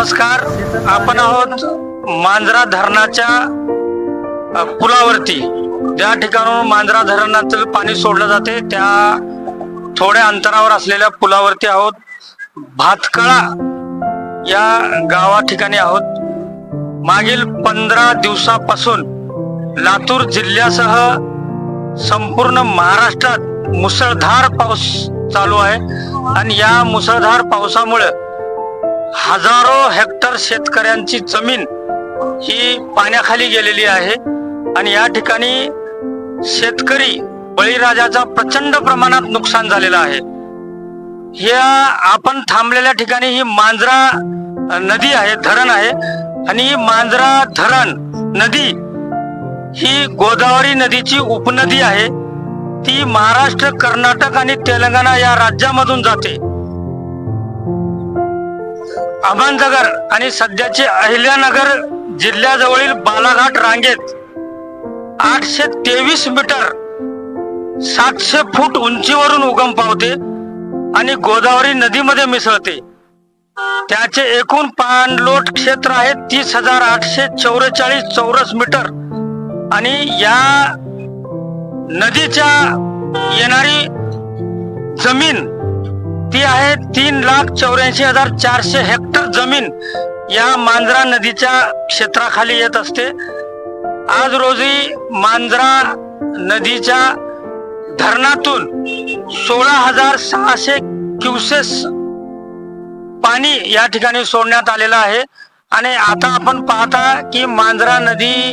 नमस्कार. आपण आहोत मांजरा धरणाच्या पुलावरती. ज्या ठिकाणून मांजरा धरणाचं पाणी सोडलं जाते त्या थोड्या अंतरावर असलेल्या पुलावरती आहोत. भातकळा या गावा ठिकाणी आहोत. मागील पंधरा दिवसापासून लातूर जिल्ह्यासह संपूर्ण महाराष्ट्रात मुसळधार पाऊस चालू आहे. आणि या मुसळधार पावसामुळे हजारो हेक्टर शेतकऱ्यांची जमीन ही पाण्याखाली गेलेली आहे. आणि या ठिकाणी शेतकरी बळीराजाचा प्रचंड प्रमाणात नुकसान झालेलं आहे. या आपण थांबलेल्या ठिकाणी ही मांजरा नदी आहे धरण आहे. आणि ही मांजरा धरण नदी ही गोदावरी नदीची उपनदी आहे. ती महाराष्ट्र कर्नाटक आणि तेलंगणा या राज्यामधून जाते. अहमदनगर आणि सध्याचे अहिल्यानगर जिल्ह्याजवळील बालाघाट रांगेत आठशे तेवीस मीटर सातशे फूट उंचीवरून उगम पावते आणि गोदावरी नदीमध्ये मिसळते. त्याचे एकूण पाणलोट क्षेत्र आहे तीस हजार आठशे चौवेचाळीस चौरस मीटर. आणि या नदीच्या येणारी जमीन ती आहे तीन लाख चौऱ्याऐंशी हजार चारशे हेक्टर. जमीन या मांजरा नदीच्या क्षेत्राखाली येत असते. आज रोजी मांजरा नदीच्या धरणातून सोळा हजार सहाशे क्युसेस पाणी या ठिकाणी सोडण्यात आलेलं आहे. आणि आता आपण पाहता की मांजरा नदी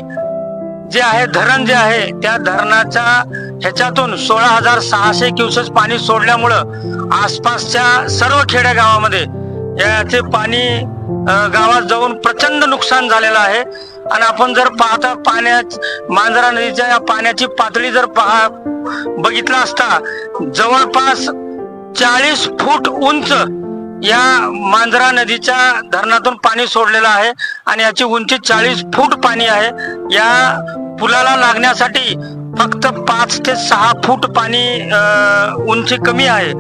जे आहे धरण जे आहे त्या धरणाच्या ह्याच्यातून सोळा हजार सहाशे क्युसेस पाणी सोडल्यामुळं आसपासच्या सर्व खेडेगावामध्ये याचे पाणी गावात जाऊन प्रचंड नुकसान झालेलं आहे. आणि आपण जर पाहता पाण्या मांजरा नदीच्या या पाण्याची पातळी जर पहा बघितला असता जवळपास चाळीस फूट उंच या मांजरा नदीच्या धरणातून पाणी सोडलेलं आहे. आणि याची उंची चाळीस फूट पाणी आहे. या पुलाला लागण्यासाठी फक्त पाच ते सहा फूट पाणी उंची कमी आहे.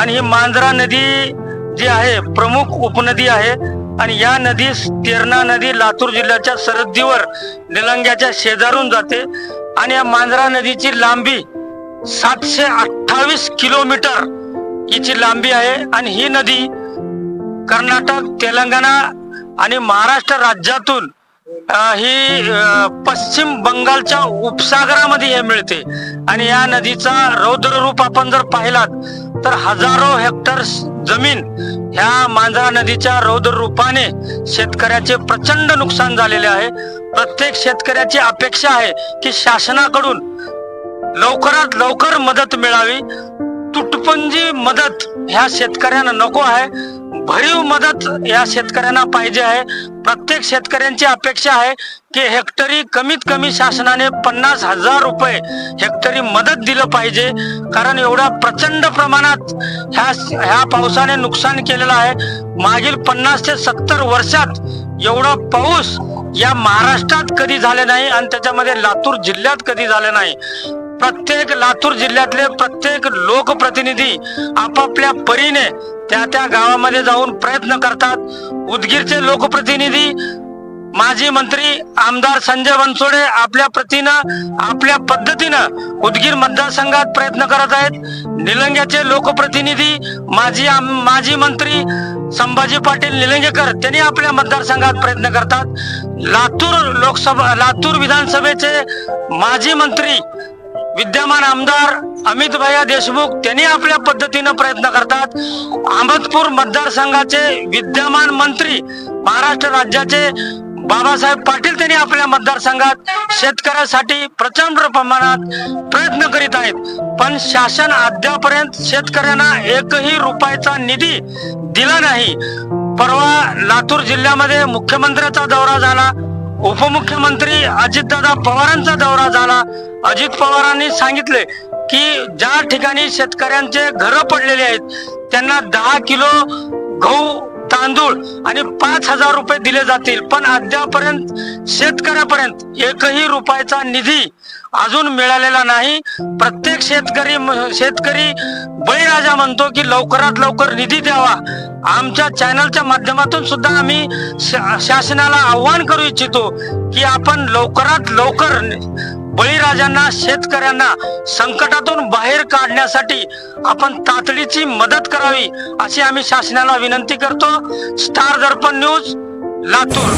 आणि ही मांजरा नदी जी आहे प्रमुख उपनदी आहे. आणि या नदीस तेरणा नदी लातूर जिल्ह्याच्या सरहद्दीवर निलंग्याच्या शेजारून जाते. आणि या मांजरा नदीची लांबी सातशे अठ्ठावीस किलोमीटर हिची लांबी आहे. आणि ही नदी कर्नाटक तेलंगणा आणि महाराष्ट्र राज्यातून ही पश्चिम बंगालच्या उपसागरामध्ये हे मिळते. आणि या नदीचा रौद्र रूप आपण जर पाहिलात तर हजारो हेक्टर जमीन ह्या मांजरा नदीच्या रौद्र रूपाने शेतकऱ्याचे प्रचंड नुकसान झालेले आहे. प्रत्येक शेतकऱ्याची अपेक्षा आहे की शासनाकडून लवकरात लवकर मदत मिळावी. तुटपुंजी मदत ह्या शेतकऱ्यांना नको आहे. भरीव मदत या शेतकऱ्यांना पाहिजे आहे. प्रत्येक शेतकऱ्यांची अपेक्षा आहे की हेक्टरी कमीत कमी शासनाने पन्नास हजार रुपये हेक्टरी मदत दिलं पाहिजे. कारण एवढ्या प्रचंड प्रमाणात ह्या ह्या पावसाने नुकसान केलेलं आहे. मागील पन्नास ते सत्तर वर्षात एवढा पाऊस या महाराष्ट्रात कधी झाले नाही आणि त्याच्यामध्ये लातूर जिल्ह्यात कधी झाले नाही. प्रत्येक लातूर जिल्ह्यातले प्रत्येक लोकप्रतिनिधी आपापल्या परीने त्या त्या गावामध्ये जाऊन प्रयत्न करतात. उदगीरचे लोकप्रतिनिधी माजी मंत्री आमदार संजय बनसोडे आपल्या प्रतीनं आपल्या पद्धतीनं उदगीर मतदारसंघात प्रयत्न करत आहेत. निलंग्याचे लोकप्रतिनिधी माजी आम- माजी मंत्री संभाजी पाटील निलंगेकर त्यांनी आपल्या मतदारसंघात प्रयत्न करतात. लातूर लोकसभा लातूर विधानसभेचे माजी मंत्री विद्यमान आमदार अमित भैया देशमुख त्यांनी आपल्या पद्धतीनं प्रयत्न करतात. अहमदपूर मतदारसंघाचे विद्यमान मंत्री महाराष्ट्र राज्याचे बाबासाहेब पाटील त्यांनी आपल्या मतदारसंघात शेतकऱ्यासाठी प्रचंड प्रमाणात प्रयत्न करीत आहेत. पण शासन अद्यापर्यंत शेतकऱ्यांना एकही रुपयाचा निधी दिला नाही. परवा लातूर जिल्ह्यामध्ये मुख्यमंत्र्याचा दौरा झाला. उपमुख्यमंत्री अजितदादा पवारांचा दौरा झाला. अजित पवारांनी सांगितले की ज्या ठिकाणी शेतकऱ्यांचे घर पडलेले आहेत त्यांना दहा किलो गहू तांदूळ आणि पाच हजार रुपये दिले जातील. पण अद्यापर्यंत शेतकऱ्यापर्यंत एकही रुपयाचा निधी अजून मिळालेला नाही. प्रत्येक शेतकरी शेतकरी बळीराजा म्हणतो की लवकरात लवकर निधी द्यावा. आमच्या चॅनलच्या माध्यमातून सुद्धा आम्ही शा- शासनाला आव्हान करू इच्छितो की आपण लवकरात लवकर बळीराजांना शेतकऱ्यांना संकटातून बाहेर काढण्यासाठी आपण तातडीची मदत करावी अशी आम्ही शासनाला विनंती करतो. Star Darpan news Latur.